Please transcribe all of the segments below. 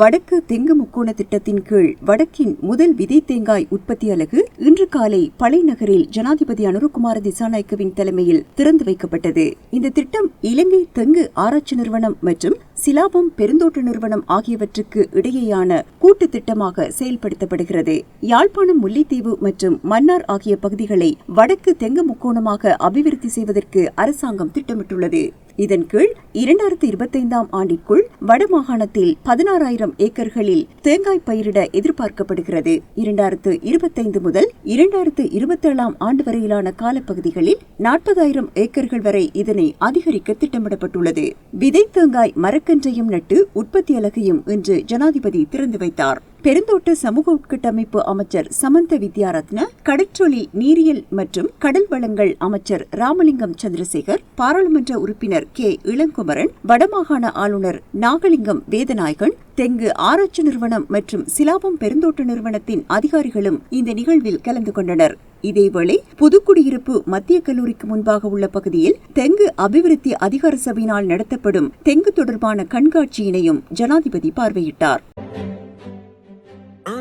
வடக்கு தெங்கு முக்கோண திட்டத்தின் கீழ் வடக்கின் முதல் விதை தேங்காய் உற்பத்தி அலகு இன்று காலை பழைநகரில் ஜனாதிபதி அனுருகுமார திசாநாயக்கவின் தலைமையில் திறந்து வைக்கப்பட்டது. இந்த திட்டம் இலங்கை தெங்கு ஆராய்ச்சி நிறுவனம் மற்றும் சிலாபம் பெருந்தோட்ட நிறுவனம் ஆகியவற்றுக்கு இடையேயான கூட்டு திட்டமாக செயல்படுத்தப்படுகிறது. யாழ்ப்பாணம் முல்லைத்தீவு மற்றும் மன்னார் ஆகிய பகுதிகளை வடக்கு தெங்கு முக்கோணமாக அபிவிருத்தி செய்வதற்கு அரசாங்கம் திட்டமிட்டுள்ளது. இதன் கீழ் இரண்டாயிரத்தி இருபத்தைந்தாம் ஆண்டிற்குள் வடமாகாணத்தில் பதினாறாயிரம் ஏக்கர்களில் தேங்காய் பயிரிட எதிர்பார்க்கப்படுகிறது. இரண்டாயிரத்து இருபத்தைந்து முதல் இரண்டாயிரத்து இருபத்தேழாம் ஆண்டு வரையிலான காலப்பகுதிகளில் நாற்பதாயிரம் ஏக்கர்கள் வரை இதனை அதிகரிக்க திட்டமிடப்பட்டுள்ளது. விதை தேங்காய் மரக்கன்றையும் நட்டு உற்பத்தி அலகையும் இன்று ஜனாதிபதி திறந்து வைத்தார். பெருந்தோட்ட சமூக உட்கட்டமைப்பு அமைச்சர் சமந்த வித்யாரத்ன கடற்றொழில் நீரியல் மற்றும் கடல் வளங்கள் அமைச்சர் ராமலிங்கம் சந்திரசேகர் பாராளுமன்ற உறுப்பினர் கே. இளங்குமரன் வடமாகாண ஆளுநர் நாகலிங்கம் வேதநாயகன் தெங்கு ஆராய்ச்சி நிறுவனம் மற்றும் சிலாபம் பெருந்தோட்ட நிறுவனத்தின் அதிகாரிகளும் இந்த நிகழ்வில் கலந்து கொண்டனர். இதேவேளை புதுக்குடியிருப்பு மத்திய கல்லூரிக்கு முன்பாக உள்ள பகுதியில் தெங்கு அபிவிருத்தி அதிகார சபையினால் நடத்தப்படும் தெங்கு தொடர்பான கண்காட்சியினையும் ஜனாதிபதி பார்வையிட்டார்.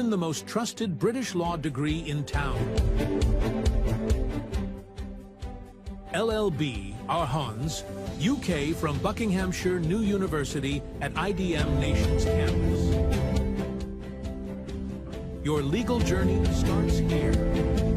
Earn the most trusted British law degree in town. LLB, our Hans, UK from Buckinghamshire New University at IDM Nations campus. Your legal journey starts here.